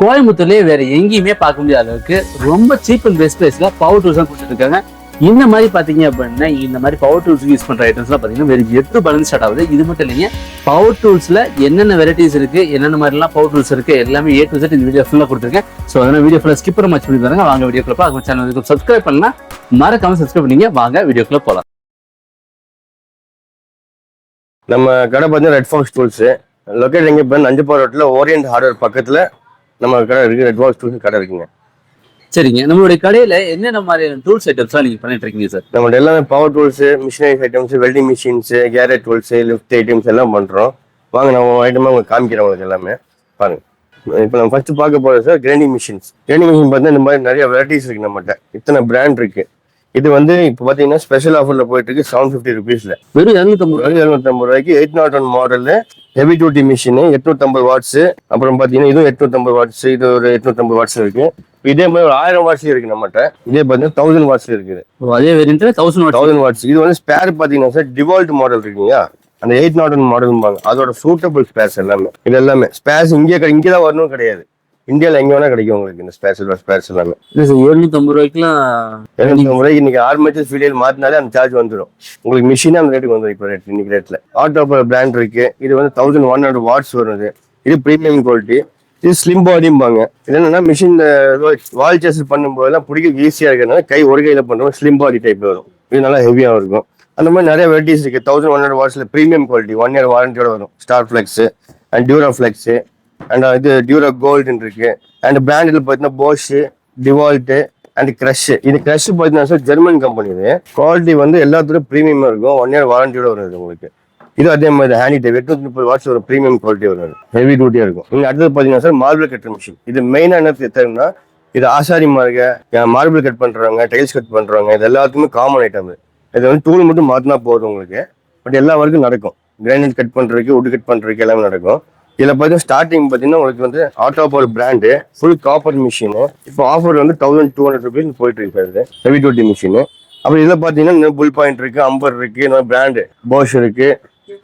கோயம்புத்தூர்லேயே வேற எங்கேயுமே பார்க்க முடியாத அளவுக்கு ரொம்ப சீப் அண்ட் பெஸ்ட் பிரைஸ்ல பவர் டூல்ஸ் கொடுத்துட்டு இருக்காங்க. இந்த மாதிரி பாத்தீங்க அப்படின்னா இந்த மாதிரி பவர் டூல்ஸ் யூஸ் பண்ற ஐட்டம்ஸ்லாம் பாத்தீங்கன்னா வெறும் எட்டு பலன் ஸ்டார்ட் ஆகுது. இது மட்டும் இல்லைங்க பவர் டூல்ஸ்ல என்னென்ன வெரைட்டிஸ் இருக்கு என்னென்ன மாதிரிலாம் பவர் டூல்ஸ் இருக்கு எல்லாமே ஏ டு செட் இந்த வீடியோ ஃபுல்லா கொடுத்துருக்கேன். ஸோ அதனால வீடியோ ஃபுல்லா ஸ்கிப் பண்ண பண்ணி தராங்க வாங்க வீடியோக்குள்ள பார்க்க சேனல் சப்ஸ்கிரைப் பண்ணலாம். மறக்காம சப்ஸ்கிரைப் பண்ணீங்க. வாங்க வீடியோக்குள்ளே போலாம். நம்ம கடை பார்த்தீங்கன்னா ரெட் ஃபாக்ஸ் டூல்ஸ் லொக்கேட் எங்கே இப்போ நஞ்சப்பா ரோட்டில் ஓரியன்ட் ஹார்ட்வேர் பக்கத்தில். நம்ம கடை இருக்குது ஃபாக்ஸ் டூல்ஸ் கடை இருக்குங்க. சரிங்க. நம்மளுடைய கடையில என்னென்ன மாதிரியான டூல்ஸ் ஐட்டம்ஸ்லாம் நீங்க பண்ணிட்டு இருக்கீங்க சார் நம்மள்ட்ட எல்லாமே power tools machineries items welding machines carrot tools lift items எல்லாம் பண்ணுறோம் வாங்க நான் ஐட்டமாக உங்களுக்கு காமிக்கிறேன் உங்களுக்கு எல்லாமே. பாருங்க. இப்போ நம்ம ஃபர்ஸ்ட் பார்க்க போகிறது sir grinding machines grinding machine பார்த்தீங்கன்னா இந்த மாதிரி நிறைய வெரைட்டிஸ் இருக்கு நம்மகிட்ட. இத்தனை பிராண்ட் இருக்கு. இது வந்து இப்போ பார்த்தீங்கன்னா ஸ்பெஷல் ஆஃபரில் போயிட்டு இருக்கு செவன் ஃபிஃப்டி ருபீஸில் வெறும் இரநூத்தம்பது வெறும் எழுநூத்தம்பது ரூபாய்க்கு eight naught one model heavy duty machine எட்நூத்தம்பது watts அப்புறம் பாத்தீங்கன்னா இதுவும் எட்நூத்தம்பது வாட்ஸ் இது ஒரு எட்நூத்தம்பது வாட்ஸ் இருக்கு. இதே மாதிரி ஒரு ஆயிரம் வாட்ஸ் இருக்கு நம்மகிட்ட. இதே பாத்தீங்கன்னா தௌசண்ட் வாட்ஸ் இருக்குது. அதே வேரியன்ட்ல தௌசண்ட் தௌசண்ட் வாட்ஸ் இது வந்து ஸ்பேர் பாத்தீங்கன்னா சார் டிவால்ட் மாடல் இருக்குங்க அந்த எயிட் நாட் ஒன் மாடல்பாங்க அதோட சூட்டபிள் ஸ்பேர்ஸ் எல்லாமே. இது எல்லாமே. ஸ்பேர்ஸ் இங்கே இங்கே தான் வரணும் கிடையாது. இந்தியாவில் எங்கே வேணா கிடைக்கும் உங்களுக்கு இந்த ஸ்பேர்ஸ் ஸ்பேர்ஸ் எல்லாமே இல்லை சார் எழுநூத்தம்பது ரூபாய்க்குலாம் எழுநூத்தி முறை இன்னைக்கு ஆர்மேச்சர் ஃபீலியல் மாத்தினாலே அந்த சார்ஜ் வந்துடும் உங்களுக்கு மிஷினே அந்த ரேட்டுக்கு வந்துடும் இப்போ ரேட் இன்னைக்கு ரேட்ல ஆட்டோ பிராண்ட் இருக்கு. இது வந்து தௌசண்ட் ஒன் ஹண்ட்ரட் வாட்ஸ் வருது. இது ப்ரீமியம் குவாலிட்டி இது ஸ்லிம் பாடிம்பாங்க இது என்னன்னா மிஷின் வால் சேஸ் பண்ணும்போதெல்லாம் பிடிக்க ஈஸியா இருக்கிறதுனால கை ஒரு கையில பண்றோம் ஸ்லிம் பாடி டைப் வரும். இது நல்லா ஹெவியா இருக்கும். அந்த மாதிரி நிறைய வெரைட்டிஸ் இருக்கு. தௌசண்ட் ஒன் ஹண்ட்ரட் வாட்ஸ்ல ப்ரீமியம் குவாலிட்டி ஒன் இயர் வாரண்டியோட வரும். Star Flex and Dura Flex and uh, இது டியூரா கோல்டுன்னு இருக்கு. அண்ட் பிராண்டில் பார்த்தீங்கன்னா போஷு டிவால்ட்டு அண்ட் கிரஷ் இது கிரஷ் பார்த்தீங்கன்னா சார் ஜெர்மன் கம்பெனி இது. குவாலிட்டி வந்து எல்லாத்துலையும் ப்ரீமியமாக இருக்கும். ஒன் இயர் வாரண்டியோட வருது உங்களுக்கு. இது அதே மாதிரி ஹேண்டி டைப் எட்நூத்தி முப்பது வாட்ஸ் ஒரு ப்ரீமியம் குவாலிட்டி வரும் ஹெவி டியூட்டியாக இருக்கும். இங்கே அடுத்தது பார்த்தீங்கன்னா சார் மார்பிள் கட்டர் மிஷின் இது மெயினாக என்ன தெரியும்னா இது ஆசாரி மார்க்க மார்பிள் கட் பண்ணுறவங்க டைல்ஸ் கட் பண்ணுறவங்க இது எல்லாத்துக்குமே காமன் ஐட்டம் இது. வந்து டூல் மட்டும் மாற்றினா போதும் உங்களுக்கு. பட் எல்லா ஒர்க்கும் நடக்கும். கிரானைட் கட் பண்ணுறதுக்கு உட் கட் பண்ணுறதுக்கு எல்லாமே நடக்கும். இதில் பார்த்தீங்கன்னா ஸ்டார்டிங் பார்த்தீங்கன்னா உங்களுக்கு வந்து auto power brand full copper machine இப்போ ஆஃபர் வந்து தௌசண்ட் டூ ஹண்ட்ரட் ருபீஸ் போயிட்டு இருக்கு சார் இது. ஹெவி டியூட்டி மிஷினு அப்புறம் இதில் பார்த்தீங்கன்னா புல் பாயிண்ட் இருக்குது அம்பர் இருக்குது இந்த மாதிரி பிராண்டு போஷ் இருக்குது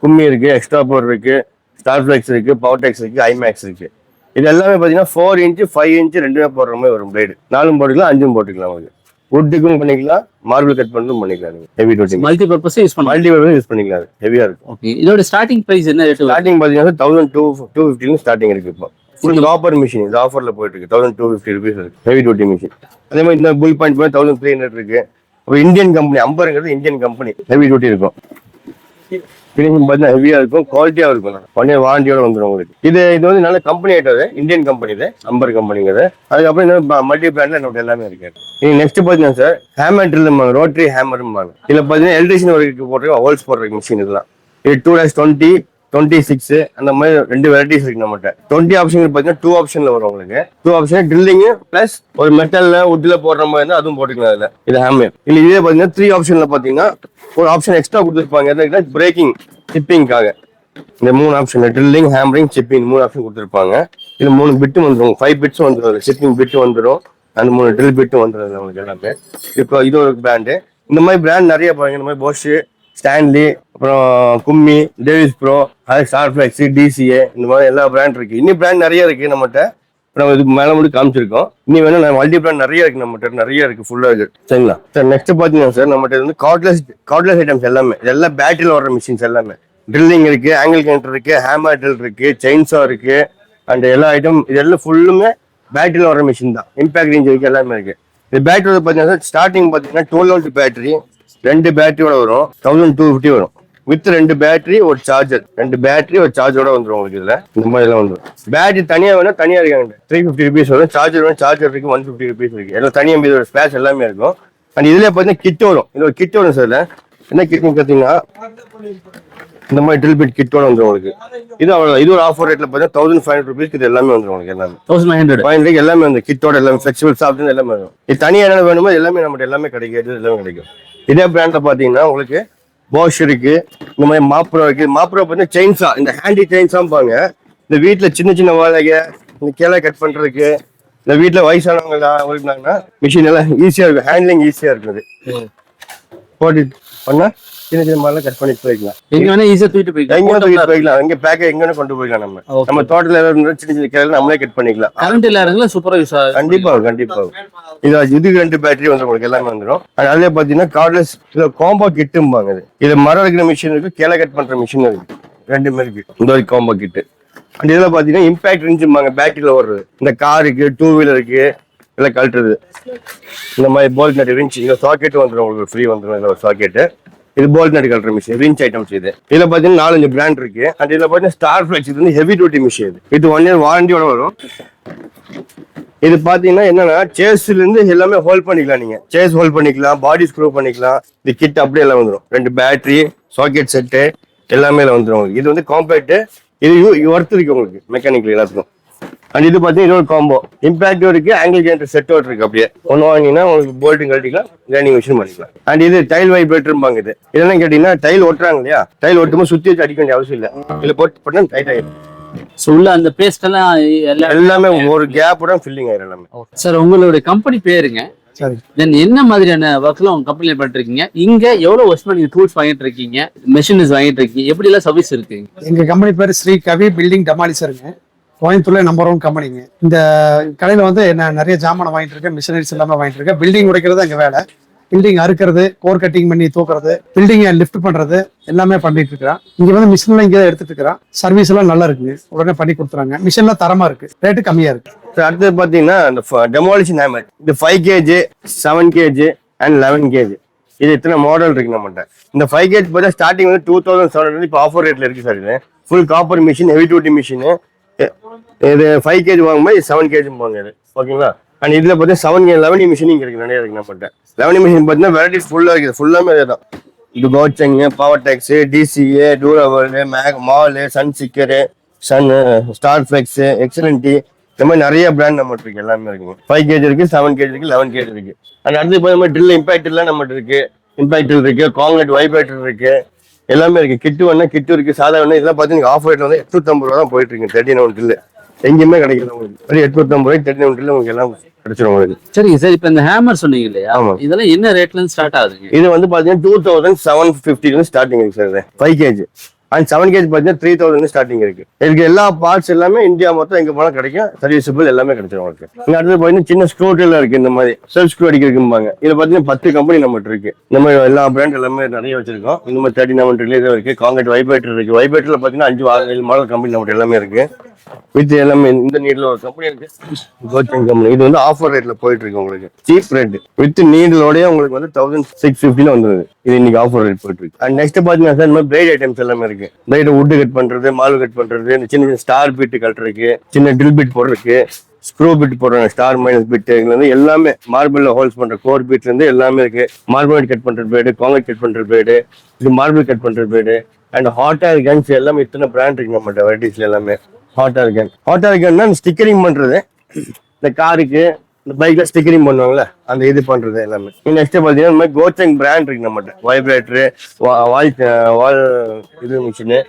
கும்மி இருக்குது எக்ஸ்ட்ரா பவர் இருக்குது ஸ்டார் ஃபிளெக்ஸ் இருக்குது பவர் டெக்ஸ் இருக்கு ஐமேக்ஸ் இருக்குது இது எல்லாமே பார்த்தீங்கன்னா ஃபோர் இன்ச்சு ஃபைவ் இன்ச்சு ரெண்டுமே போடுற மாதிரி வரும் பிளேடு நாலும் போட்டுக்கலாம் அஞ்சும் போட்டுக்கலாம் உங்களுக்கு. வுட்டுக்கும் பண்ணிக்கலாம் மார்பிள் கட் பண்ணும் பண்ணிக்கலாம் heavy duty multi purpose use பண்ணலாம். மல்டி யூஸ் பண்ணிக்கலாம். அது ஹெவியாக இருக்கும். ஓகே இதோட ஸ்டார்டிங் பிரைஸ் என்ன ரேட் ஸ்டார்டிங் பார்த்தீங்கன்னா தௌசண்ட் டூ டூ ஃபிஃப்டிலும் ஸ்டார்டிங் இருக்கு இப்போ. ஃபுல் காப்பர் மிஷின் இது ஆஃபரில் போயிட்டு இருக்கு. தௌசண்ட் டூ ஃபிஃப்டி ருபீஸ் இருக்கு. ஹெவி டியூட்டி மிஷின் அதே மாதிரி இந்த புல் பாயிண்ட் போய் தௌசண்ட் த்ரீ ஹண்ட்ரட் இருக்கு. அப்புறம் இந்தியன் கம்பெனி அம்பருங்கிறது இந்தியன் கம்பெனி ஹெவி டியூட்டி இருக்கும். ஃபினிஷிங் பார்த்தா ஹெவியாக இருக்கும் குவாலிட்டியாக இருக்கும். ஒன் வாரண்டியோட வந்துடும் உங்களுக்கு. இது இது வந்து நல்ல கம்பெனி ஆகிட்டது இந்தியன் கம்பெனி இது அம்பர் கம்பெனிங்கிறது அதுக்கப்புறம் மல்டி பிராண்ட்ல என்னோட எல்லாமே இருக்கு. நீங்க நெக்ஸ்ட் பார்த்தீங்கன்னா சார் ஹேமர் ட்ரில் ரோட்டரி ஹேமரும்பாங்க இதில் பார்த்தீங்கன்னா எலக்ட்ரிஷியன் ஒர்க்கு போடுறதுக்கு ஹோல்ஸ் போடுறதுக்கு மிஷின் இதெல்லாம். இது two days twenty twenty six அந்த மாதிரி ரெண்டு வெரைட்டிஸ் இருக்கு நம்மகிட்ட டுவெண்ட்டி ஆப்ஷன் பார்த்தீங்கன்னா டூ ஆப்ஷன்ல வரும் உங்களுக்கு. டூ ஆப்ஷன் ட்ரில்லிங் பிளஸ் ஒரு மெட்டல்ல உட்ல போடுற மாதிரி இருந்தா அதுவும் போட்டுக்கலாம் அதுல. இது ஹேமர் இல்ல இதே பார்த்தீங்கன்னா த்ரீ ஆப்ஷன்ல பார்த்தீங்கன்னா ஒரு ஆப்ஷன் எக்ஸ்ட்ரா கொடுத்துருப்பாங்க. எதுனா பிரேக்கிங் சிப்பிங்காக இந்த மூணு ஆப்ஷன் ட்ரில்லிங் ஹேமரிங் சிப்பிங் மூணு ஆப்ஷன் கொடுத்துருப்பாங்க. இது மூணு பிட்டு வந்துடும் ஃபைவ் பிட்ஸ் வந்துடும் சிப்பிங் பிட்டு வந்துடும் அந்த மூணு ட்ரில் பிட்டு வந்துடும் உங்களுக்கு எல்லாமே. இப்போ இது ஒரு பிராண்டு இந்த மாதிரி பிராண்ட் நிறைய பாருங்க. இந்த மாதிரி போஷு ஸ்டான்லி அப்புறம் கும்மி டேவிஸ் ப்ரோ அது ஸ்டார்ஃபிளெக்ஸ் டிசிஏ இந்த மாதிரி எல்லா பிராண்ட் இருக்குது இன்னும் பிராண்ட் நிறைய இருக்குது நம்மகிட்ட. இப்ப நம்ம இதுக்கு மேலே மட்டும் காமிச்சிருக்கோம். இனி வேணும் மல்டி பிராண்ட் நிறைய இருக்கு நம்மகிட்ட. நிறைய இருக்கு ஃபுல்லாக இருக்கு சரிங்களா? சார் நெக்ஸ்ட் பார்த்தீங்கன்னா சார் நம்மகிட்ட வந்து கார்ட்லெஸ் கார்ட்லெஸ் ஐட்டம்ஸ் எல்லாமே. எல்லாம் பேட்டரியில் வர மிஷின்ஸ் எல்லாமே. ட்ரில்லிங் இருக்கு ஆங்கிள் கவுண்டர் இருக்கு ஹேமர் ட்ரில் இருக்கு செயின்ஸா இருக்கு அண்ட் எல்லா ஐட்டம் இதெல்லாம் ஃபுல்லுமே பேட்டரியில் வர மிஷின் தான். இம்பாக்ட் ரேஞ்ச் இருக்கு எல்லாமே இருக்கு. இது பேட்டரி பார்த்தீங்கன்னா ஸ்டார்டிங் பார்த்தீங்கன்னா டுவெல் வோல்ட் பேட்டரி ரெண்டு பேட்டரியோட வரும். தௌசண்ட் டூ ஃபிஃப்டி வரும். வித் ரெண்டு பேட்டரி ஒரு சார்ஜர் ரெண்டு பேட்டரி ஒரு சார்ஜரோட வந்துடும் உங்களுக்கு இதுல. இந்த மாதிரி எல்லாம் வந்துடும் பேட்டரி தனியா வேணா தனியா இருக்காங்க த்ரீ ஃபிஃப்டி ருபீஸ் வரும். சார்ஜர் வேணும் சார்ஜர் இருக்கு. ஒன் ஃபிஃப்டி ருபீஸ் இருக்கு. எல்லாம் தனியாக இதோட ஸ்பேஸ் எல்லாமே இருக்கும். அண்ட் இதுல பார்த்தீங்கன்னா கிட் வரும். இது ஒரு கிட் வரும் சார். என்ன கிட்னு பார்த்தீங்கன்னா இந்த மாதிரி ட்ரில் பிட் கிட்டோட வந்துடும் உங்களுக்கு. இது அவ்வளோ இது ஒரு ஆஃபர் ரேட்ல பார்த்தீங்கன்னா தௌசண்ட் ஃபைவ் ஹண்ட்ரட் ருபீஸ்க்கு இது எல்லாமே வந்துடும் உங்களுக்கு எல்லாமே. Thousand nine hundred five hundred எல்லாமே வந்து கிட்டோட எல்லாமே ஃபிளெக்சிபிள் சாப்பிட்டு எல்லாமே வரும். இது தனியாக என்ன வேணுமோ எல்லாமே நம்மகிட்ட எல்லாமே கிடைக்கும். எல்லாமே கிடைக்கும். இதே பிராண்ட்ல பார்த்தீங்கன்னா உங்களுக்கு போஷ் இருக்கு இந்த மாதிரி மாப்ரோ இருக்கு. மாப்ரோ பார்த்தீங்கன்னா செயின்ஸா இந்த ஹேண்டி செயின்ஸாம்பாங்க இந்த வீட்டில் சின்ன சின்ன வாழைங்க இந்த கிளை கட் பண்றதுக்கு இந்த வீட்டில் வயசானவங்க இருந்தாங்கன்னா மிஷின் எல்லாம் ஈஸியாக இருக்கும் ஹேண்ட்லிங் ஈஸியாக இருக்குது. போட்டு பண்ணா சின்ன சின்ன மாதிரிலாம் கட் பண்ணி போய்க்கலாம். எங்க வேணா ஈஸியா தூக்கிட்டு எங்க போய்க்கலாம் தூக்கிட்டு போய்க்கலாம். எங்க பேக்க எங்க கொண்டு போய்க்கலாம் நம்ம. நம்ம தோட்டத்துல சின்ன சின்ன கிளையில நம்மளே கட் பண்ணிக்கலாம். கரண்ட் இல்லாதவங்கள சூப்பரா யூஸ் ஆகும் கண்டிப்பா கண்டிப்பா. இது இது ரெண்டு பேட்டரி வந்து உங்களுக்கு எல்லாமே வந்துடும் அதுல பாத்தீங்கன்னா கார்ட்லெஸ் இதுல காம்போ கிட்டும்பாங்க இது. இது மரம் இருக்கிற மிஷின் இருக்கு கிளை கட் பண்ற மிஷின் இருக்கு. ரெண்டுமே இருக்கு. இந்த ஒரு காம்போ கிட்டு அண்ட் இதுல பாத்தீங்கன்னா இம்பாக்ட் இருந்துச்சும்பாங்க பேட்டரியில ஓடுறது. இந்த காருக்கு டூ வீலருக்கு இதெல்லாம் கழட்டுறது. இந்த மாதிரி போல்ட் நட் ரிஞ்ச் இந்த சாக்கெட் வந்துடும் உங்களுக்கு ஃப்ரீ வந்துடும் இதுல ஒரு சாக்கெட்டு இது போல்ட் நட் கழட்டுற மிஷின் ரிஞ்ச் ஐட்டம்ஸ் இது. இதுல பாத்தீங்கன்னா நாலஞ்சு பிராண்ட் இருக்கு. அண்ட் இதுல பாத்தீங்கன்னா ஸ்டார் ஃபிளெக்ஸ் இது வந்து ஹெவி டியூட்டி மிஷின் இது. இது ஒன் இயர் வாரண்டியோட வரும். இது பாத்தீங்கன்னா என்னன்னா சேஸ்ல இருந்து எல்லாமே ஹோல்ட் பண்ணிக்கலாம் நீங்க. சேஸ் ஹோல்ட் பண்ணிக்கலாம் பாடி ஸ்க்ரூ பண்ணிக்கலாம். இது கிட் அப்படியே எல்லாம் வந்துடும் ரெண்டு பேட்டரி சாக்கெட் செட்டு எல்லாமே வந்துடும் உங்களுக்கு. இது வந்து காம்பேக்ட் இது ஒர்த் இருக்கு உங்களுக்கு மெக்கானிக்கல் எல்லாத்துக்கும். அண்ட் இது பாத்தீங்கன்னா இது ஒரு காம்போ இம்பாக்டும் இருக்கு ஆங்கிள் ஜென்டர் செட்டும் இருக்கு அப்படியே. ஒன்று வாங்கினீங்கன்னா உங்களுக்கு போல்ட்டும் கழட்டிக்கலாம் கிரைண்டிங் மிஷின் பண்ணிக்கலாம். அண்ட் இது டைல் வைப்ரேட்டர்பாங்க இது இதெல்லாம் கேட்டீங்கன்னா டைல் ஒட்டுறாங்க இல்லையா? டைல் ஒட்டும்போது சுத்தி வச்சு அடிக்க வேண்டிய அவசியம் இல்லை. இதுல போட்டு பண்ணா டைட் ஆயிடும் So, உள்ள அந்த பேஸ்ட் எல்லாம் எல்லாம் ஒரு கேப்போட ஃபில்லிங் ஆயிரும் எல்லாமே. சார் உங்களுடைய கம்பெனி பேருங்க. சரி தென் என்ன மாதிரியான ஒர்க்லாம் உங்க கம்பெனில பண்ணிட்டு இருக்கீங்க இங்க எவ்வளவு வருஷமா நீங்க டூல்ஸ் வாங்கிட்டு இருக்கீங்க? மெஷின்ஸ் வாங்கிட்டு இருக்கீங்க? எப்படி எல்லாம் சர்வீஸ் இருக்கு? எங்க கம்பெனி பேர் ஸ்ரீ கவி பில்டிங் டெமாலிசருங்க கோயம்புத்தூர்ல நம்பர் ஒன் கம்பெனிங்க இந்த கடையில வந்து நான் நிறைய ஜாமான் வாங்கிட்டு இருக்கேன் மிஷினரிஸ் எல்லாமே வாங்கிட்டு இருக்கேன். பில்டிங் உடைக்கிறது எங்க வேலை. பில்டிங் அறுக்கிறது கோர் கட்டிங் பண்ணி தூக்குறது பில்டிங்கை லிஃப்ட் பண்றது எல்லாமே பண்ணிட்டு இருக்கிறான். இங்க வந்து மிஷின்ல இங்கே தான் எடுத்துட்டு இருக்கிறான். சர்வீஸ் எல்லாம் நல்லா இருக்குங்க. உடனே பண்ணி கொடுத்துறாங்க. மிஷின்லாம் தரமா இருக்கு. ரேட்டு கம்மியா இருக்கு. அடுத்தது பாத்தீங்கன்னா இந்த டெமாலிஷன் ஹேமர் இது five KG seven KG and eleven KG இது இத்தனை மாடல் இருக்கு நம்மகிட்ட? இந்த ஃபைவ் கேஜ் பார்த்தா ஸ்டார்டிங் வந்து டூ தௌசண்ட் செவன் ஹண்ட்ரட் இப்போ ஆஃபர் ரேட்ல இருக்கு சார் இது. Full copper machine heavy duty machine இது ஃபைவ் கேஜி வாங்கும்போது செவன் கேஜி வாங்க இது. ஓகேங்களா அண்ட் இதில் பார்த்தீங்கன்னா செவன் e லெவனி மிஷினிங் இருக்குது நிறைய இருக்கு நம்மகிட்ட லெவனி மிஷின் பார்த்தீங்கன்னா வெரைட்டிஸ் ஃபுல்லாக இருக்குது. ஃபுல்லாமே அதே தான். இது கோச்சங் பவர் டேக்ஸு டிசிஏ டூரவர்டு மேக் மாலு சன் சிக்கரு சன் ஸ்டார் ஃபிளெக்ஸ் எக்ஸலன்டி இந்த மாதிரி நிறைய பிராண்ட் நம்மகிட்ட இருக்கு. எல்லாமே இருக்குங்க. ஃபைவ் கேஜி இருக்கு செவன் கேஜி இருக்கு லெவன் கேஜி இருக்கு. அண்ட் அடுத்து இப்போ மாதிரி ட்ரில் இம்பாக்ட் எல்லாம் நம்மகிட்ட இருக்கு. இம்பாக்ட் இருக்கு காங்கிரட் வைப்ரேட்டர் இருக்கு. எல்லாமே இருக்கு. கிட்டு வேணா கிட்டு இருக்கு சாதா வேணா இதெல்லாம் பார்த்தீங்கன்னா ஆஃப் ரேட்ல வந்து எட்நூத்தம்பது ரூபா தான் போயிட்டு இருக்கு தேர்ட்டி நைன் ட்ரில்லு எங்கேயுமே கிடைக்கல உங்களுக்கு. எட்நூத்தம்பது ரூபாய் நைன் ட்ரில் உங்களுக்கு எல்லாம் கிடைச்சிடும் உங்களுக்கு. சரிங்க சார் இப்ப இந்த ஹேமர் சொன்னீங்க இல்லையா. இதெல்லாம் என்ன ரேட்ல ஸ்டார்ட் ஆகுதுங்க? இது வந்து பாத்தீங்கன்னா two thousand seven ஃபிஃப்டில starting sir five KG and seven KG பார்த்தீங்கன்னா த்ரீ தௌசண்ட் ஸ்டார்டிங் இருக்கு. இதுக்கு எல்லா பார்ட்ஸ் எல்லாமே இந்தியா மொத்தம் எங்க போனா கிடைக்கும். சர்வீசபிள் எல்லாமே கிடைச்சிடும் உங்களுக்கு. இங்க அடுத்து பாத்தீங்கன்னா சின்ன ஸ்க்ரூ எல்லாம் இருக்கு இந்த மாதிரி. செல்ஃப் ஸ்க்ரூ அடிக்கிறதுக்கும்பாங்க. இதுல பாத்தீங்கன்னா பத்து கம்பெனி நம்மகிட்ட இருக்கு. இந்த மாதிரி எல்லா பிராண்ட் எல்லாமே நிறைய வச்சிருக்கோம். இந்த மாதிரி தேர்ட்டி நம்ம ரிலேஸ் இருக்கு. காங்கிரட் வைப்ரேட்டர் இருக்கு. வைப்ரேட்டர்ல பாத்தீங்கன்னா அஞ்சு ஆறு ஏழு மாடல் கம்பெனி நம்மகிட்ட எல்லாமே இருக்கு. வித் எல்லாமே இந்த நீட்ல ஒரு கம்பெனி இருக்கு. கோச்சிங் கம்பெனி இது வந்து ஆஃபர் ரேட்ல போயிட்டு இருக்கு உங்களுக்கு. சீப் ரேட் வித் நீடலோடய உங்களுக்கு வந்து தௌசண்ட் சிக்ஸ் ஃபிஃப்டில வந்துருது. இது இன்னைக்கு ஆஃபர் ரேட் போயிட்டு இருக்கு. அண்ட் நெக்ஸ்ட் பாத்தீங்கன்னா சார் இந்த மாதிரி பிரைட் ஐட்டம்ஸ் எல்லாமே இருக்கு. பிரைட் உட்டு கட் பண்றது மால் கட் பண்றது இந்த சின்ன சின்ன ஸ்டார் பீட்டு கட்டுறதுக்கு சின்ன ட்ரில் பிட் போடுறதுக்கு ஸ்க்ரூ பிட் போடுறாங்க ஸ்டார் மைனஸ் பிட் இருந்து எல்லாமே மார்பிள்ல ஹோல்ஸ் பண்ற கோர் பீட்ல இருந்து எல்லாமே இருக்கு. மார்பிள் கட் பண்ற பிளேடு காங்கிரட் கட் பண்ற பிளேடு இது மார்பிள் கட் பண்ற blade and hot air guns எல்லாமே இத்தனை பிராண்ட் இருக்கு நம்மகிட்ட வெரைட்டிஸ்ல எல்லாமே. Hot air gun hot air கன்னா ஸ்டிக்கரிங் பண்றது இந்த காருக்கு இந்த பைக்ல ஸ்டிக்கரிங் பண்ணுவாங்கல்ல அந்த இது பண்றது எல்லாமே. நெக்ஸ்ட் பாத்தீங்கன்னா இந்த மாதிரி கோச்சங் பிராண்ட் இருக்கு நம்மகிட்ட. வைப்ரேட்டரு வால் வால் இது machine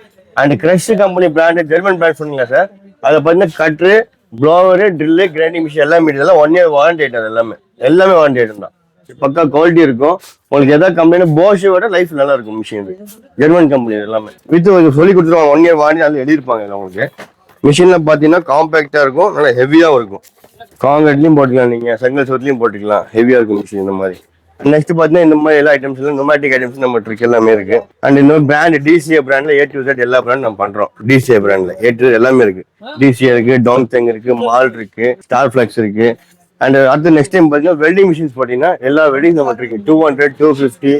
and Kress company brand German brand சொன்னீங்களா சார் அதை பார்த்தீங்கன்னா cutter blower drill grinding machine எல்லாமே இதெல்லாம் ஒன் இயர் வாரண்டி ஐட்டம் எல்லாமே. எல்லாமே வாரண்டி ஐட்டம் தான். பக்கா குவாலிட்டி இருக்கும். உங்களுக்கு எதாவது கம்பெனி போஷை விட லைஃப் நல்லா இருக்கும் மிஷின் இது. ஜெர்மன் கம்பெனி எல்லாமே. வித் சொல்லி கொடுத்துருவாங்க ஒன் இயர் வாரண்டி அதில் எழுதியிருப்பாங்க உங்களுக்கு. மிஷினில் பார்த்தீங்கன்னா காம்பேக்டாக இருக்கும் நல்லா ஹெவியாகவும் இருக்கும். காங்கிரீட்லையும் போட்டுக்கலாம் நீங்க. செங்கல் சோத்துலையும் போட்டுக்கலாம். ஹெவியாக இருக்கும் மிஷின் இந்த மாதிரி. நெக்ஸ்ட் பாத்தீங்கன்னா இந்த மாதிரி எல்லா ஐட்டம்ஸ் எல்லாம் நொமேட்டிக் ஐட்டம்ஸ் நம்ம இருக்கு எல்லாமே இருக்கு. அண்ட் இந்த பிராண்ட் டிசிஏ பிராண்ட்ல ஏ டு Z எல்லா பிராண்ட் நம்ம பண்றோம். டிசிஏ பிராண்ட்ல ஏ டு எல்லாமே இருக்கு. டிசிஏ இருக்கு டாங்தெங் இருக்கு மால் இருக்கு ஸ்டார் ஃபிளக்ஸ் இருக்கு. அண்ட் அடுத்து நெக்ஸ்ட் டைம் பார்த்தீங்கன்னா வெல்டிங் மிஷின்ஸ் பார்த்தீங்கன்னா எல்லா வெல்டிங் நம்ம இருக்கு two hundred two fifty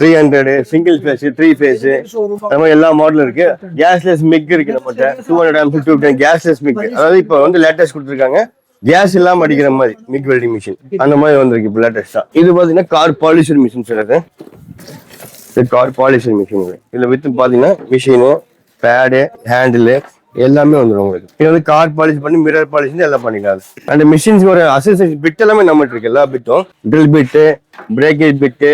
three hundred single phase three phase அந்த மாதிரி எல்லா மாடலும் இருக்கு. கேஸ்லெஸ் மிக் இருக்கு நம்மகிட்ட. Two hundred two gasless MIG அதாவது இப்போ வந்து லேட்டஸ்ட் கொடுத்துருக்காங்க. கேஸ் இல்லாம அடிக்கிற மாதிரி மிக் வெல்டிங் மிஷின் அந்த மாதிரி வந்திருக்கு இப்போ லேட்டஸ்டா இது பாத்தீங்கன்னா கார் பாலிஷர் மிஷின் சொல்லுது இது கார் பாலிஷர் மிஷின் இது. இதுல வித்து பாத்தீங்கன்னா மிஷினு பேடு ஹேண்டிலு எல்லாமே வந்துடும் உங்களுக்கு. இது வந்து கார் பாலிஷ் பண்ணி மிரர் பாலிஷ் எல்லாம் பண்ணிக்கலாம். அந்த மிஷின்ஸ் ஒரு அசசரிஸ் பிட் எல்லாமே நம்மகிட்ட இருக்கு. எல்லா பிட்டும் drill bit breakage bit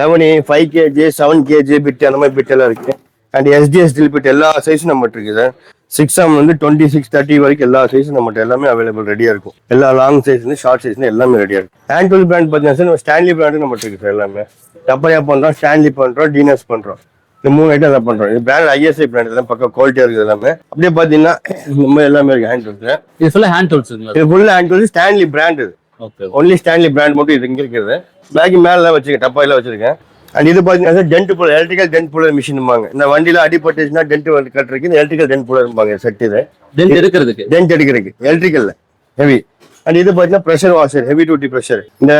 லெவனி five KG seven KG bit அந்த மாதிரி பிட் எல்லாம் இருக்கு. அண்ட் எஸ்டிஎஸ் ட்ரில் பிட் எல்லா சைஸும் நம்மகிட்ட இருக்குது சிக்ஸ் எம் வந்து டுவெண்ட்டி சிக்ஸ் தேர்ட்டி வரைக்கும் எல்லா சைஸும் நம்மகிட்ட எல்லாமே அவைலபிள் ரெடியா இருக்கும். எல்லா லாங் சைஸ்ல ஷார்ட் சைஸ்ல எல்லாமே ரெடியா இருக்கும். ஹேண்ட் டூல் பிராண்ட் பார்த்தீங்கன்னா சார் நம்ம ஸ்டான்லி பிராண்டு நம்மகிட்ட இருக்கு சார் எல்லாமே. டப்பரியா பண்றோம் ஸ்டான்லி பண்றோம் டீனஸ் பண்றோம். இந்த மூணு ஐட்டம் தான் பண்றோம். இது பிராண்ட் ஐஎஸ்ஐ பிராண்ட் எல்லாம் பக்கம் குவாலிட்டியா இருக்குது எல்லாமே. அப்படியே பாத்தீங்கன்னா நம்ம எல்லாமே இருக்கு ஹேண்ட் டூல்ஸ் இது ஃபுல்லா ஹேண்ட் டூல்ஸுங்களா இது full hand tools Stanley brand இது. ஓகே ஒன்லி ஸ்டான்லி பிராண்ட் மட்டும் இது இங்க இருக்கிறது பேக் மேல வச்சிருக்கேன் டப்பாயில வச்சிருக்கேன். அண்ட் இது பாத்தீங்கன்னா dent puller electrical dent puller மிஷின்பாங்க இந்த வண்டியில அடிபட்டுச்சுன்னா டென்ட் கட்டுறதுக்கு இந்த எலக்ட்ரிக்கல் டென்ட் புலர்பாங்க செட் இது. டென்ட் எடுக்கிறதுக்கு? டென்ட் எடுக்கிறதுக்கு எலக்ட்ரிக்கல்ல ஹெவி அண்ட் இது பாத்தீங்கன்னா pressure washer heavy duty pressure இந்த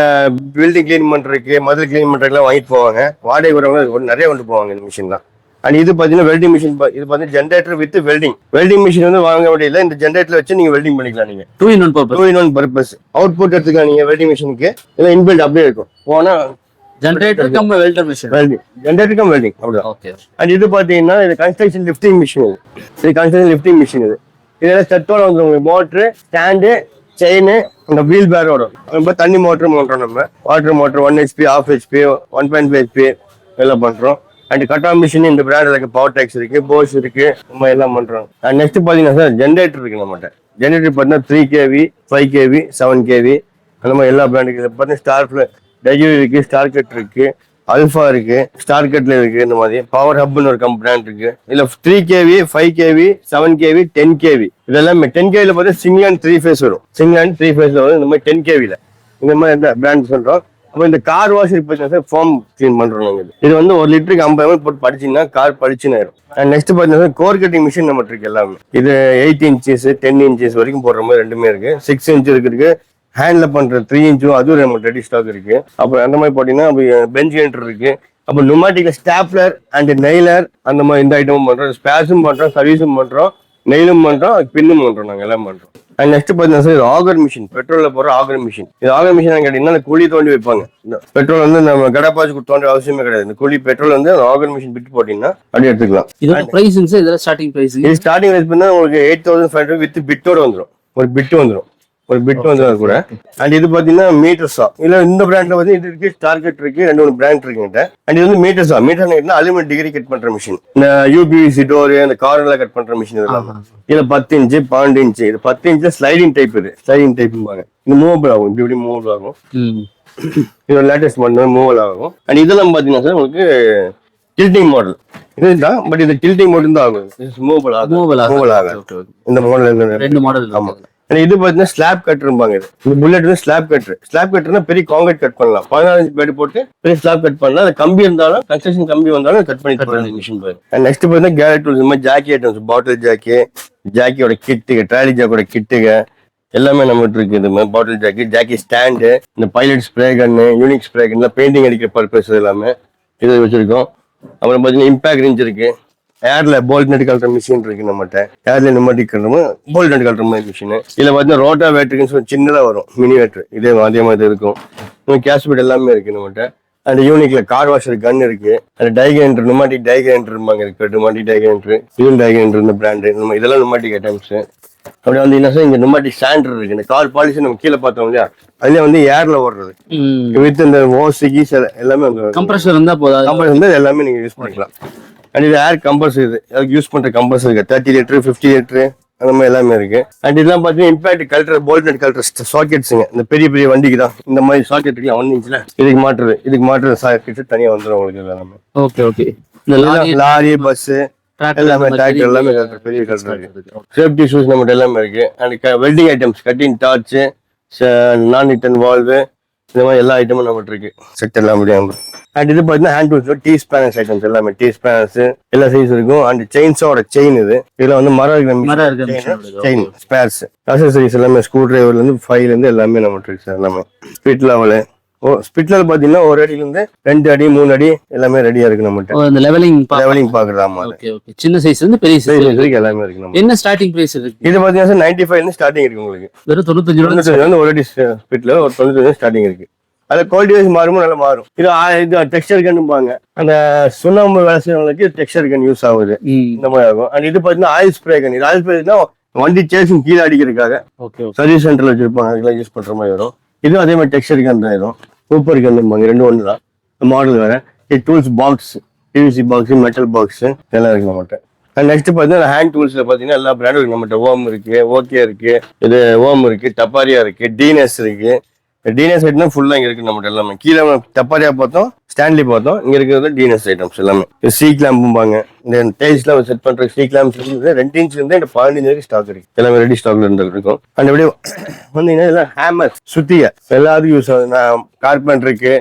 பில்டிங் க்ளீன் பண்றதுக்கு மதுரை க்ளீன் பண்றதுக்குலாம் வாங்கிட்டு போவாங்க. வாடகை வரவங்க நிறைய கொண்டு போவாங்க இந்த மிஷின் தான். அண்ட் இது பாத்தீங்கன்னா வெல்டிங் மிஷின் இது பாத்தீங்கன்னா generator with welding welding machine வந்து வாங்க முடியல. இந்த ஜென்ரேட்டர் வச்சு நீங்க வெல்டிங் பண்ணிக்கலாம் நீங்க. Two in one purpose two in one purpose output எடுத்துக்கலாம் நீங்க வெல்டிங் மிஷினுக்கு இல்லை இன்பில்ட் அப்படியே இருக்கும். போனா generator cum welder machine welding ஜென்ரேட்டருக்கும் welding அப்படிதான். ஓகே அண்ட் இது பாத்தீங்கன்னா இது கன்ஸ்ட்ரக்ஷன் லிஃப்டிங் மிஷின் இது. இது கன்ஸ்ட்ரக்ஷன் லிஃப்டிங் மிஷின் இது. இதெல்லாம் செட்டோட வந்து உங்களுக்கு மோட்ரு ஸ்டாண்டு செயின் அந்த வீல் பேரோட ரொம்ப தண்ணி மோட்டர் பண்றோம் நம்ம. Water motor one HP half HP one point five HP எல்லாம் பண்றோம். அண்ட் கட்டா மிஷின் இந்த பிராண்ட் இருக்கு பவர் டேக்ஸ் இருக்கு போஸ் இருக்கு நம்ம எல்லாம் பண்றோம். அண்ட் நெக்ஸ்ட் பாத்தீங்கன்னா சார் ஜென்ரேட்டர் இருக்கு நம்மகிட்ட. ஜென்ரேட்டர் பார்த்தீங்கன்னா three KV five KV seven KV அந்த மாதிரி எல்லா பிராண்டுக்கு பார்த்தீங்கன்னா ஸ்டார் டெஜிவி இருக்கு ஸ்டார் கட் இருக்கு அல்ஃபா இருக்கு ஸ்டார் கட்ல இருக்கு இந்த மாதிரி. பவர் ஹப்னு ஒரு கம் பிராண்ட் இருக்கு. இதுல three KV five KV seven KV ten KV இதெல்லாம் டென் கேவில பார்த்தா சிங்கிள் அண்ட் த்ரீ ஃபேஸ் வரும். சிங்கிள் அண்ட் த்ரீ ஃபேஸ்ல வரும். இந்த மாதிரி டென் கேவில இந்த மாதிரி இந்த பிராண்ட் சொல்றோம். அப்போ இந்த கார் வாஷ் இப்போ ஃபார்ம் க்ளீன் பண்ணுறோம் நாங்கள் இது. வந்து ஒரு லிட்டருக்கு ஐம்பது ml போட்டு படிச்சீங்கன்னா கார் படிச்சுன்னு ஆயிரும். அண்ட் நெக்ஸ்ட் பார்த்தீங்கன்னா கோர் கட்டிங் மிஷின் நம்ம இருக்கு எல்லாமே. இது எயிட் இன்ச்சஸ் டென் இன்ச்சஸ் வரைக்கும் போடுற மாதிரி ரெண்டுமே இருக்கு. சிக்ஸ் இன்ச் இருக்கு. ஹேண்ட்ல பண்ற த்ரீ இன்ச்சும் அதுவும் நம்ம ரெடி ஸ்டாக் இருக்கு. அப்புறம் அந்த மாதிரி போட்டீங்கன்னா பெஞ்ச் என்டர் இருக்கு. அப்போ நுமாட்டிக்ல ஸ்டாப்லர் அண்ட் நெய்லர் அந்த மாதிரி இந்த ஐட்டமும் பண்றோம். ஸ்பேஸும் பண்றோம் சர்வீஸும் பண்றோம் நெயிலும் பண்றோம் பின்னும் பண்றோம் நாங்க எல்லாம் பண்றோம். அண்ட் நெக்ஸ்ட் பார்த்தீங்கன்னா சார் இது ஆகர் மிஷின் பெட்ரோல்ல போற ஆகர் மிஷின் இது ஆகர் மிஷின் கேட்டீங்கன்னா குழி தோண்டி வைப்பாங்க. பெட்ரோல் வந்து நம்ம கடப்பாச்சு தோண்ட அவசியமே கிடையாது. இந்த குழி பெட்ரோல் வந்து ஆகர் மிஷின் பிட்டு போட்டீங்கன்னா அப்படியே எடுத்துக்கலாம். இதோட பிரைஸிங் சார் இதெல்லாம் ஸ்டார்டிங் பிரைஸ் இது ஸ்டார்டிங் ரேட் பண்ணா உங்களுக்கு eight thousand five hundred with பிட்டோட வந்துடும் ஒரு பிட் வந்துடும் ஒரு பிட் வந்து கூட. அண்ட் இது பாத்தீங்கன்னா மீட்டர் சா இல்ல இந்த பிராண்ட்ல வந்து இது இருக்கு டார்கெட் இருக்கு ரெண்டு மூணு பிராண்ட் இருக்குங்கிட்ட அண்ட் இது வந்து meter saw meter aluminium degree cut பண்ற மிஷின் இந்த யூபிவிசி டோர் இந்த கார்ல கட் பண்ற மிஷின் இதெல்லாம். இதுல பத்து இன்ச்சு பன்னெண்டு இன்ச்சு இது பத்து இன்ச்சு ஸ்லைடிங் டைப் இது. ஸ்லைடிங் டைப்பாங்க இது மூவபிள் ஆகும். இப்படி இப்படி மூவபிள் ஆகும். இது லேட்டஸ்ட் மாடல் மூவல் ஆகும். அண்ட் இதெல்லாம் பாத்தீங்கன்னா சார் உங்களுக்கு டில்டிங் மாடல் இதுதான் பட் இது டில்டிங் மாடல் தான் ஆகும். மூவபிள் ஆகும் மூவல் ஆகும் இந்த மாடல் ரெண்டு மாடல் ஆமா. இது பாத்தீங்கன்னா ஸ்லாப் கட்டரும்பாங்க இது. இந்த புல்லட் வந்து ஸ்லாப் கட்டர் ஸ்லாப் கட்டர்னா பெரிய காங்கிரீட் கட் பண்ணலாம். பதினாலு பேடு போட்டு பெரிய ஸ்லாப் கட் பண்ணலாம். அது கம்பி இருந்தாலும் கன்ஸ்ட்ரக்ஷன் கம்பி வந்தாலும் கட் பண்ணி போடலாம் மிஷின் பாரு. நெக்ஸ்ட் பாத்தீங்கன்னா கேலட் டூல்ஸ் இந்த மாதிரி ஜாக்கி ஐட்டம்ஸ் பாட்டில் ஜாக்கி ஜாக்கியோட கிட்டுக ட்ராலி ஜாக்கோட கிட்டுக எல்லாமே நம்மகிட்ட இருக்கு. இந்த மாதிரி பாட்டில் ஜாக்கி ஜாக்கி ஸ்டாண்டு இந்த pilot spray gun unique spray gun painting அடிக்கிற பர்பஸ் எல்லாமே இது வச்சிருக்கோம். அப்புறம் பாத்தீங்கன்னா இம்பாக்ட் ரேஞ்ச் இருக்கு. ஏர்ல போல்ட் நட்டு கலட்டுற மிஷின் இருக்கு நம்மகிட்ட. ஏர்ல நிம்மட்டிக் கலட்டுற போல்ட் நட்டு கலட்டுற மாதிரி மிஷின் இதுல பாத்தீங்கன்னா ரோட்டா வேட்டருக்குன்னு சொல்லி சின்னதா வரும். மினி வேட்டர் இதே அதே மாதிரி இருக்கும். இன்னும் எல்லாமே இருக்கு நம்மகிட்ட. அந்த யூனிக்ல கார் வாஷர் கன் இருக்கு. அந்த டைகிரேண்டர் நுமாட்டிக் டைகிரேண்டர் இருக்கு நுமாட்டிக் டைகிரேண்டர் இதுவும் டைகிரேண்டர் இந்த பிராண்டு நம்ம இதெல்லாம் நுமாட்டிக் ஐட்டம்ஸ் அப்படி வந்து என்ன சார் இங்க நுமாட்டிக் ஸ்டாண்டர் இருக்கு. இந்த கார் பாலிசி நம்ம கீழே பார்த்தோம் இல்லையா? அதுல வந்து ஏர்ல ஓடுறது. வித் இந்த ஓசி கீஸ் எல்லாமே கம்ப்ரஷர் இருந்தா போதாது. கம்பர்ஸ் வந்து எல்லாமே நீங்க யூஸ் பண்ணிக்கலாம். அண்ட் இது ஏர் கம்பர்ஸ் இது. அதுக்கு யூஸ் பண்ற கம்பர்ஸ் இருக்கு. தேர்ட்டி லிட்டர் ஃபிஃப்டி லிட்டர் அந்த மாதிரி எல்லாமே இருக்கு. அண்ட் இதெல்லாம் பாத்தீங்கன்னா impact cutter bolt nut cutter சாக்கெட்ஸுங்க இந்த பெரிய பெரிய வண்டிக்கு தான். இந்த மாதிரி சாக்கெட் இருக்கு ஒன் இன்ச்ல இதுக்கு மாட்டுறது இதுக்கு மாட்டுறது சாக்கெட் தனியா வந்துடும் உங்களுக்கு எல்லாமே. Okay okay lorry lorry bus tractor எல்லாமே டிராக்டர் எல்லாமே பெரிய கல்டர் இருக்கு. சேஃப்டி ஷூஸ் நம்மகிட்ட எல்லாமே இருக்கு. And welding items cutting torch non return valve இந்த மாதிரி எல்லா ஐட்டமும் நம்மகிட்ட இருக்கு. செட் எல்லாம் முடியாம அண்ட் இது பார்த்தீங்கன்னா hand tools T spanners items எல்லாமே. டீ ஸ்பேனஸ் எல்லா சைஸ் இருக்கும். அண்ட் செயின்ஸோட செயின் இது. இதுல வந்து மரம் இருக்கிற. செயின் ஸ்பேர்ஸ் அசசரிஸ் எல்லாமே ஸ்க்ரூ டிரைவர்ல இருந்து ஃபைவ்ல இருந்து எல்லாமே நம்மகிட்ட இருக்கு சார் எல்லாமே. ஸ்பிட் லெவலு ஓ ஸ்பிட் லெவல் பாத்தீங்கன்னா ஒரு அடியில இருந்து ரெண்டு அடி மூணு அடி எல்லாமே ரெடியா இருக்கு நம்மகிட்ட. ஓ, இந்த லெவலிங் லெவலிங் பாக்குறது ஆமா. ஓகே ஓகே சின்ன சைஸ் இருந்து பெரிய சைஸ் வரைக்கும். எல்லாமே இருக்கு நம்ம. என்ன ஸ்டார்டிங் பிரைஸ் இருக்கு இது பாத்தீங்கன்னா சார் நைன்டி ஃபைவ்ல இருந்து ஸ்டார்டிங் இருக்கு உங்களுக்கு. வெறும் தொண்ணூத்தஞ்சு ரூபா தொண்ணூத்தஞ்சு வந்து ஒரு அடி ஸ்பிட்ல ஒரு தொண்ணூத்தஞ்சு ஸ்டார்டிங் இருக்கு. அது குவாலிட்டி வைஸ் மாறுமோ நல்லா மாறும். இது இது டெக்ஸ்டர் கன்னுபாங்க அந்த சுண்ணாம்பு வேலை செய்யறவங்களுக்கு டெக்ஸ்டர் கன் யூஸ் ஆகுது. இந்த மாதிரி ஆகும். அண்ட் இது பாத்தீங்கன்னா ஆயில் ஸ்ப்ரே கன் இது ஆயில் ஸ்ப்ரே தான் வண்டி சேசிங் கீழே அடிக்கிறதுக்காக சர்வீஸ் சென்டர்ல வச்சிருப்பாங்க. அதுக்கெல்லாம் யூஸ் பண்ற மாதிரி வரும். இதுவும் அதே மாதிரி டெக்ஸ்டர் கன் தான் சூப்பர் கன்னுபாங்க ரெண்டு ஒன்று தான் மாடல் வேறு. இது tools box PVC box metal box இதெல்லாம் இருக்கு நம்மகிட்ட. நெக்ஸ்ட் பார்த்தீங்கன்னா ஹேண்ட் டூல்ஸில் பார்த்தீங்கன்னா எல்லா பிராண்டும் இருக்கு நம்மகிட்ட ஓம் இருக்குது ஓகே இருக்குது இது ஓம் இருக்குது டப்பாரியா இருக்குது டீனஸ் இருக்குது டீனஸ் ஐட்டம் ஃபுல்லா இங்க இருக்கு நம்மகிட்ட எல்லாமே. கீழே டப்பாரியா பார்த்தோம் ஸ்டான்லி பார்த்தோம் இங்க இருக்கிறது டீனஸ் ஐட்டம்ஸ் எல்லாமே. சீ கிளாம்பும்பாங்க இந்த டைல்ஸ்லாம் செட் பண்ற சீ கிளாம்ஸ் ரெண்டு இன்ச்ல இருந்து இந்த பதினஞ்சு வரைக்கும் ஸ்டாக் இருக்கு. எல்லாமே ரெடி ஸ்டாக்ல இருந்து இருக்கும். அந்த அப்படியே வந்தீங்கன்னா இதெல்லாம் ஹேமர் சுத்திய. எல்லாத்துக்கும் யூஸ் ஆகுது. நான் கார்பெண்டருக்கு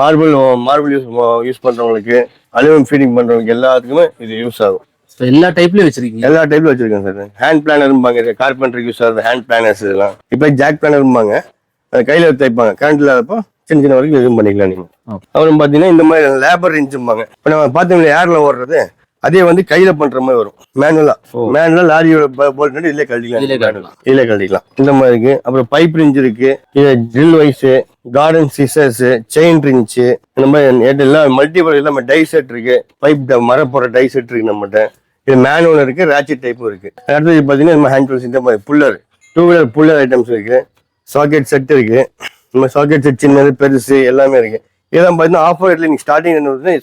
மார்பிள் மார்பிள் யூஸ் யூஸ் பண்றவங்களுக்கு அலுமினியம் ஃபீடிங் பண்றவங்களுக்கு எல்லாத்துக்குமே இது யூஸ் ஆகும். எல்லா டைப்லயும் வச்சிருக்கீங்க? எல்லா டைப்ல வச்சிருக்கேன் சார் ஹேண்ட் பிளானர்பாங்க கார்பெண்டருக்கு யூஸ் ஆகுது. ஹேண்ட் பிளானர்ஸ் இதெல்லாம். இப்போ ஜாக் பிளானர்பாங்க அது கையில தைப்பாங்க கரண்ட் இல்லாதப்போ சின்ன சின்ன வரைக்கும் இது பண்ணிக்கலாம் நீங்க. Okay. அப்புறம் பாத்தீங்கன்னா இந்த மாதிரி லேபர் இன்ச்சும்பாங்க இப்போ நம்ம பார்த்தீங்கன்னா ஏர்ல ஓடுறது அதே வந்து கையில பண்ற மாதிரி வரும். மேனுவலா மேனுவலா லாரியோட போல்ட் இதுல கழட்டிக்கலாம். இதுல கழட்டிக்கலாம். இந்த மாதிரி இருக்கு. அப்புறம் பைப் ரிஞ்ச் இருக்கு. Drill vice garden scissors chain wrench இந்த மாதிரி எல்லாம் மல்டிபிள் எல்லாம் டை செட் இருக்கு. பைப் மர போற டை செட் இருக்கு நம்மகிட்ட. இது மேனுவல் இருக்கு ராக்கெட் டைப்பும் இருக்கு. அடுத்தது பாத்தீங்கன்னா ஹேண்ட் டூல்ஸ் இந்த மாதிரி puller two wheeler puller items இருக்கு. சாக்கெட் செட் இருக்கு. நம்ம சாக்கெட் செட் சின்னது பெருசு எல்லாமே இருக்கு. இதெல்லாம் பார்த்தீங்கன்னா ஆஃபர் ரேட்ல நீங்க ஸ்டார்டிங்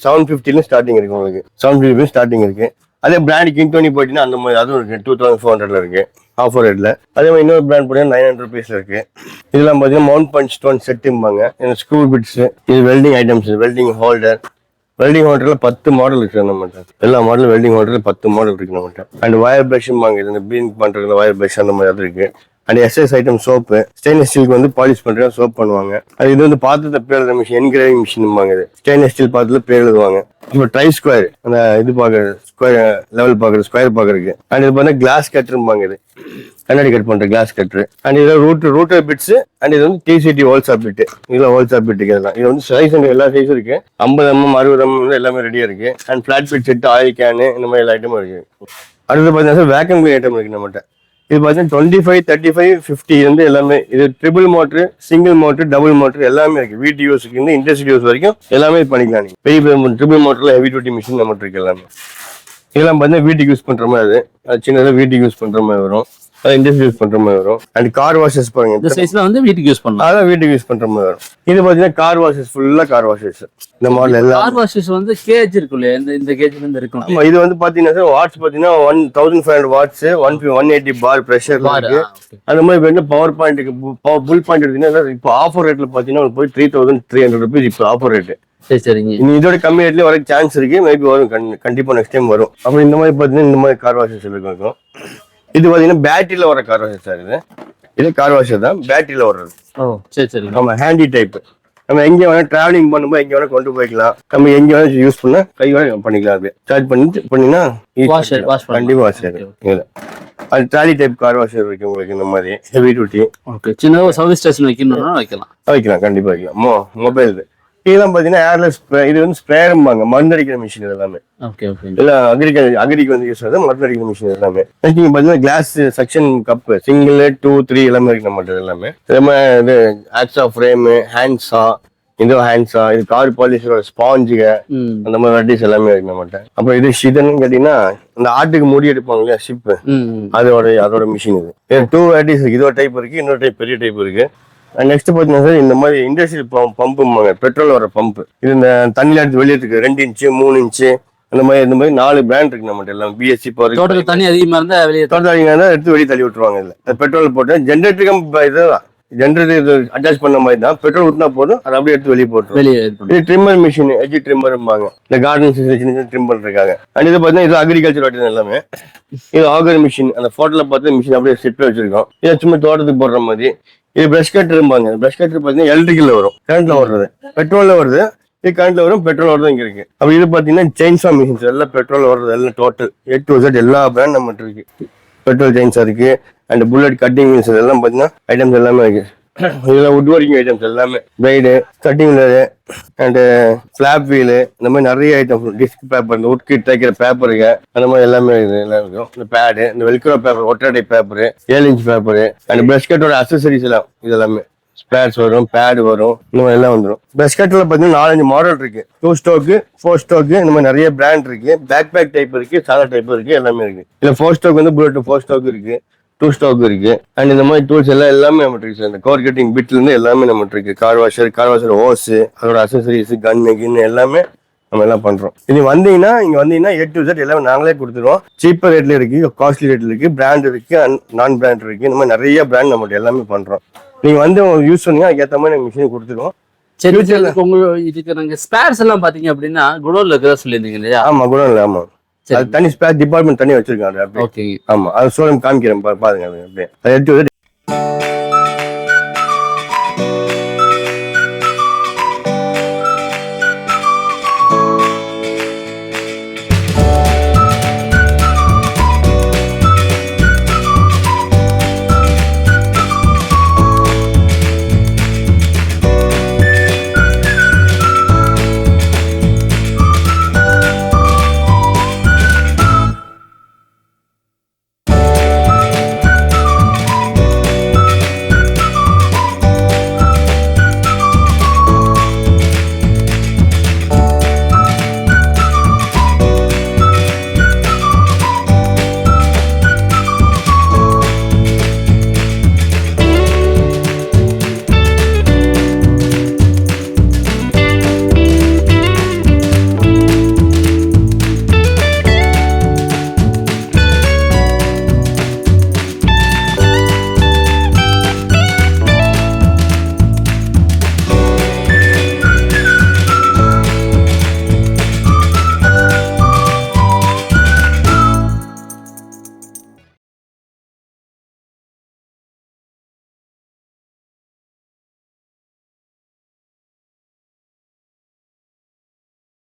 செவன் ஃபிஃப்டிலும் ஸ்டார்டிங் இருக்கு உங்களுக்கு. செவன் ஃபிஃப்டி ஸ்டார்டிங் இருக்கு. அதே பிராண்ட் கிங் டோனி போயிட்டீங்கன்னா அந்த மாதிரி அதுவும் இருக்கு. டூ தௌசண்ட் ஃபோர் ஹண்ட்ரட்ல இருக்கு. ஆஃபர் ரேட்ல அதே மாதிரி இன்னொரு பிராண்ட் போட்டீங்கன்னா நைன் ஹண்ட்ரட் ருபீஸ்ல இருக்கு. இதெல்லாம் பார்த்தீங்கன்னா மவுண்ட் பஞ்ச் ஸ்டோன் செட்டும்பாங்க ஸ்க்ரூ பிட்ஸ் இது welding items welding holder welding ஹோல்டர்ல பத்து மாடல் இருக்கு நம்மகிட்ட எல்லா மாடலும் வெல்டிங் ஹோல்டர்ல பத்து மாடல் இருக்கு நம்மகிட்ட அண்ட் வயர் பிரஷ்பாங்க இது இந்த பீன் பண்றது வயர் பிரஷ் அந்த மாதிரி அது இருக்கு. And SS item soap stainless ஸ்டீலுக்கு வந்து பாலிஷ் பண்றது சோப் பண்ணுவாங்க. அது இது வந்து பாத்திரத்தை பேர் மிஷின் என்கிரேவிங் மிஷின் இது. ஸ்டெயின்லெஸ் ஸ்டீல் பாத்திரத்தில் பேர் எழுதுவாங்க இப்போ ட்ரை ஸ்கொயர் அந்த இது பார்க்குறது ஸ்கொயர் லெவல் பார்க்குறது ஸ்கொயர் பார்க்குறதுக்கு அண்ட் இது பார்த்தா கிளாஸ் கட்டரும்பாங்க இது. கண்ணாடி கட் பண்ணுற கிளாஸ் கட்ரு அண்ட் இதில் ரூட்டர் ரூட்டர் பிட்ஸ் அண்ட் இது வந்து டிசிடி ஹோல்சா பிட்டு இதில் ஹோல்சா பிட்டுக்கு இதெல்லாம் இது வந்து சைஸ் எல்லா சைஸும் இருக்கு. ஐம்பது எம்எம் அறுபது எம்எம் எல்லாமே ரெடியாக இருக்கு. And flat bit set oil can இந்த மாதிரி எல்லா ஐட்டமும் இருக்கு. அடுத்து பார்த்தீங்கன்னா வேக்கம் ஐட்டம் இருக்கு நம்மகிட்ட இது பார்த்தீங்கன்னா twenty five thirty five fifty வந்து எல்லாமே. இது triple motor single motor double motor எல்லாமே இருக்கு. வீட்டு யூஸ்க்கு இருந்து இண்டஸ்ட்ரி யூஸ் வரைக்கும் எல்லாமே இது பண்ணிக்கலாம் நீங்க. பெரிய ட்ரிபிள் மோட்டர்ல ஹெவி டியூட்டி மிஷின் நம்மகிட்ட இருக்கு எல்லாமே. இதெல்லாம் பார்த்தீங்கன்னா வீட்டுக்கு யூஸ் பண்ற மாதிரி அது. சின்னதாக வீட்டுக்கு யூஸ் பண்ற மாதிரி வரும். இண்டஸ்ட்ரி யூஸ் பண்ற மாதிரி வரும். அண்ட் கார் வாஷஸ் பாருங்க இந்த சைஸ்ல வந்து வீட்டுக்கு யூஸ் பண்ணலாம். அதான் வீட்டுக்கு யூஸ் பண்ற மாதிரி வரும். இது பார்த்தீங்கன்னா கார் வாஷஸ் ஃபுல்லா கார் வாஷஸ் இந்த மாடல் எல்லாம். கார் வாஷஸ் வந்து கேஜ் இருக்கும் இல்லையா இந்த இந்த கேஜ்ல இருந்து இருக்கும் ஆமா இது வந்து பாத்தீங்கன்னா சார் வாட்ஸ் பாத்தீங்கன்னா one thousand five hundred watts one one eighty bar pressure இருக்கு. அந்த மாதிரி வந்து பவர் பாயிண்ட்டுக்கு புல் பாயிண்ட் எடுத்தீங்கன்னா இப்போ ஆஃபர் ரேட்ல பாத்தீங்கன்னா போய் three thousand three hundred rupees இப்போ ஆஃபர் ரேட் சரி சரிங்க. இதோட கம்மி ரேட்லயே வர சான்ஸ் இருக்கு. மேபி வரும் கண்டி- கண்டிப்பா நெக்ஸ்ட் டைம் வரும். அப்புறம் இந்த மாதிரி பாத்தீங்கன்னா இந்த மாதிரி கார் வாஷஸ் இருக்கும். இது பாத்தீங்கன்னா பேட்டரியில வர கார் வாஷஸ் சார் இது. இது கார் வாஷர் தான் பேட்டரியில வர்றது. ஓ சரி சரிங்க நம்ம ஹேண்டி டைப் நம்ம எங்க வேணா டிராவலிங் பண்ணும்போது எங்க வேணா கொண்டு போய்க்கலாம். நம்ம எங்க வேணா யூஸ் பண்ணா கை வேணா பண்ணிக்கலாம் அது சார்ஜ் பண்ணி பண்ணீங்கன்னா easy Wash it, wash பண்ணலாம். கண்டிப்பா வாஷ் இது அது ட்ராலி டைப் கார் வாஷர் இருக்கு உங்களுக்கு இந்த மாதிரி. ஹெவி டியூட்டி ஓகே சின்ன சர்வீஸ் ஸ்டேஷன் வைக்கணும்னா வைக்கலாம். வைக்கலாம் கண்டிப்பா வைக்கலாம். மோ மொபைல் இதெல்லாம் பாத்தீங்கன்னா ஏர்லெஸ் இது வந்து ஸ்ப்ரேரும்பாங்க மருந்தடிக்கிற மிஷின் இதெல்லாமே. ஓகே ஓகே எல்லாம் அக்ரிகல் அக்ரிக்கு வந்து யூஸ் ஆகுது மருந்தடிக்கிற மிஷின் எல்லாமே நீங்க பாத்தீங்கன்னா glass section cup single two three எல்லாமே இருக்கு நம்மகிட்ட எல்லாமே இதே இது ஆக்ஸா ஃப்ரேம் ஹேண்ட்ஸா இது ஹேண்ட்ஸா இது கார் பாலிஷரோட ஸ்பாஞ்சுக அந்த மாதிரி வெரைட்டிஸ் எல்லாமே இருக்கு நம்மகிட்ட. அப்புறம் இது ஷிதன்னு கேட்டீங்கன்னா இந்த ஆட்டுக்கு முடி எடுப்பாங்க இல்லையா ஷிப்பு ம். அதோட அதோட மிஷின் இது. இது டூ வெரைட்டிஸ் இருக்கு. இதோட டைப் இருக்கு இன்னொரு டைப் பெரிய டைப் இருக்கு. நெக்ஸ்ட் பார்த்தீங்கன்னா சார் இந்த மாதிரி இண்டஸ்ட்ரியல் பம்பும்பாங்க பெட்ரோல் வர பம்ப் இது இந்த தண்ணியில் எடுத்து வெளியே இருக்கு ரெண்டு இன்ச்சு மூணு இன்ச்சு அந்த மாதிரி இந்த மாதிரி நாலு பிராண்ட் இருக்கு நம்மகிட்ட எல்லாம். பிஎஸ்சி பவர் டோட்டல் தண்ணி அதிகமா இருந்தா வெளியே தோட்டத்தாளிங்க தான் எடுத்து வெளியே தள்ளி விட்டுருவாங்க இதுல. பெட்ரோல் போட்டு ஜென்ரேட்டருக்கு இதுதான். ஜென்ரேட்டர் இது அட்டாச் பண்ண மாதிரி தான். பெட்ரோல் ஊற்றினா போதும் அதை அப்படியே எடுத்து வெளியே போட்டுருவோம் வெளியே இது ட்ரிம்மர் மிஷின் எஜ் ட்ரிம்மர்பாங்க இந்த கார்டன் சின்ன ட்ரிம் பண்ணிருக்காங்க அண்ட் இது பார்த்தீங்கன்னா இது அக்ரிகல்ச்சர் வாட்டி எல்லாமே. இது ஆகர் மிஷின் அந்த போட்டோல பார்த்து மிஷின் அப்படியே செட் வச்சிருக்கோம். இது சும்மா தோட்டத்துக்கு போடுற மாதிரி. இது பிரஷ் கட்டரும்பாங்க பிரஷ் கட்டர் பார்த்தீங்கன்னா எலக்ட்ரிக்கல்ல வரும். கரண்ட்ல வருது பெட்ரோல்ல வருது. இது கரண்ட்ல வரும். பெட்ரோல் வருது இங்க இருக்கு. அப்ப இது பாத்தீங்கன்னா செயின்சா மிஷின்ஸ் எல்லாம் பெட்ரோல் வருது எல்லாம் டோட்டல் எட் டு செட் எல்லா பிராண்ட் நம்மகிட்ட இருக்கு. பெட்ரோல் செயின்ஸா இருக்கு. அண்ட் புல்லட் கட்டிங் மிஷின்ஸ் எல்லாம் பாத்தீங்கன்னா ஐட்டம்ஸ் எல்லாமே இருக்கு. இதெல்லாம் வுட் ஒர்க்கிங் ஐட்டம்ஸ் எல்லாமே. பிரைடு கட்டிங் அண்டு ஸ்லாப் வீலு இந்த மாதிரி நிறைய ஐட்டம் டிஸ்க் பேப்பர் இந்த உட் கிட் தைக்கிற பேப்பருங்க அந்த மாதிரி எல்லாமே இது எல்லாம் இருக்கும். இந்த பேடு இந்த வெல்க்ரோ பேப்பர் ஒட்டடை பேப்பரு ஏழு இன்ச் பேப்பரு அண்ட் பிரஷ்கட்டோட அசசரிஸ் எல்லாம் இது எல்லாமே ஸ்பேர்ஸ் வரும் பேடு வரும் இந்த மாதிரி எல்லாம் வந்துடும் பிரஷ்கட்டில் பார்த்தீங்கன்னா நாலஞ்சு மாடல் இருக்கு. டூ ஸ்டோக்கு ஃபோர் ஸ்டோக்கு இந்த மாதிரி நிறைய பிராண்ட் இருக்கு. பேக் பேக் டைப் இருக்கு சாதா டைப் இருக்கு எல்லாமே இருக்கு. இல்லை ஃபோர் ஸ்டோக் வந்து புல்லட் ஃபோர் ஸ்டோக் இருக்கு. டூ ஸ்டாக் இருக்கு. அண்ட் இந்த மாதிரி டூல்ஸ் எல்லாம் எல்லாமே நம்ம இருக்கு சார் இந்த கவர் கட்டிங் பிட்ல இருந்து எல்லாமே நம்ம இருக்கு car washer car washer hose அதோட அசசரிஸ் கன்னு கின்னு எல்லாமே நம்ம எல்லாம் பண்றோம். நீங்க வந்தீங்கன்னா இங்க வந்தீங்கன்னா ஏ டு Z எல்லாமே நாங்களே கொடுத்துருவோம். சீப்பர் ரேட்ல இருக்கு காஸ்ட்லி ரேட்ல இருக்கு பிராண்ட் இருக்கு நான் பிராண்ட் இருக்கு. இந்த மாதிரி நிறைய பிராண்ட் நம்மகிட்ட எல்லாமே பண்றோம். நீங்க வந்து யூஸ் பண்ணீங்கன்னா அதுக்கேற்ற மாதிரி மிஷின் கொடுத்துருவோம். சரி Future ல- இப்போ உங்க இதுக்கு நாங்க ஸ்பேர்ஸ் எல்லாம் பாத்தீங்க அப்படின்னா குடோன்ல இருக்கிறதா சொல்லியிருந்தீங்க இல்லையா? ஆமா கூட இல்லை ஆமா. அது தனி ஸ்பேர் டிபார்ட்மெண்ட் தனி வச்சிருக்காங்க. ஓகே ஆமா அது சோழம் காமிக்கிறேன் பாருங்க அப்படியே. அது எடுத்து